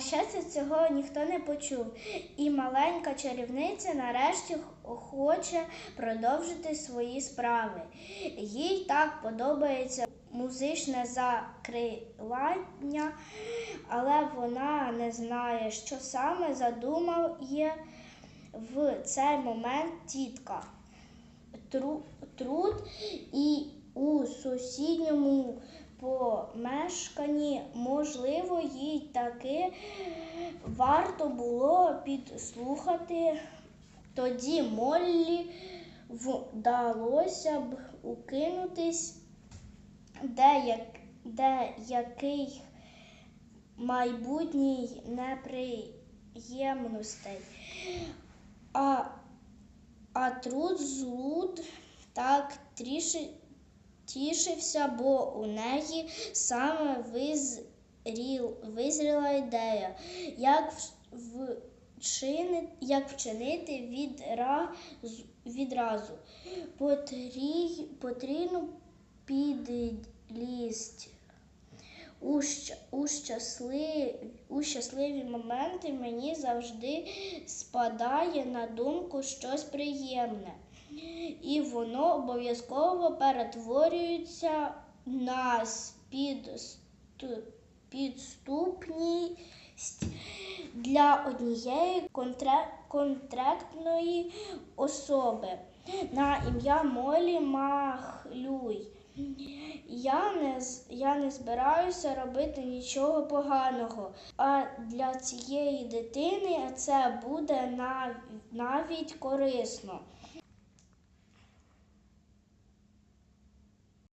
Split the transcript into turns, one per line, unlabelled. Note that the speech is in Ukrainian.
На щастя, цього ніхто не почув, і маленька чарівниця нарешті хоче продовжити свої справи. Їй так подобається музичне закрилання, але вона не знає, що саме задумав є в цей момент тітка. Тру- Труд і у сусідньому помешканні, можливо, їй таки варто було підслухати. Тоді Моллі вдалося б укинутись деяк, деяких майбутній неприємностей. А, а труд злуд так тріши, тішився, бо у неї саме визріл, визріла ідея, як в- вчини, як вчинити відразу. відразу. Потрій, потрібно підлізти. У, у, щасливі, у щасливі моменти мені завжди спадає на думку щось приємне. І воно обов'язково перетворюється на підступність для однієї конкретної особи на ім'я Молі Махлюй. Я не, я не збираюся робити нічого поганого. А для цієї дитини це буде нав- навіть корисно.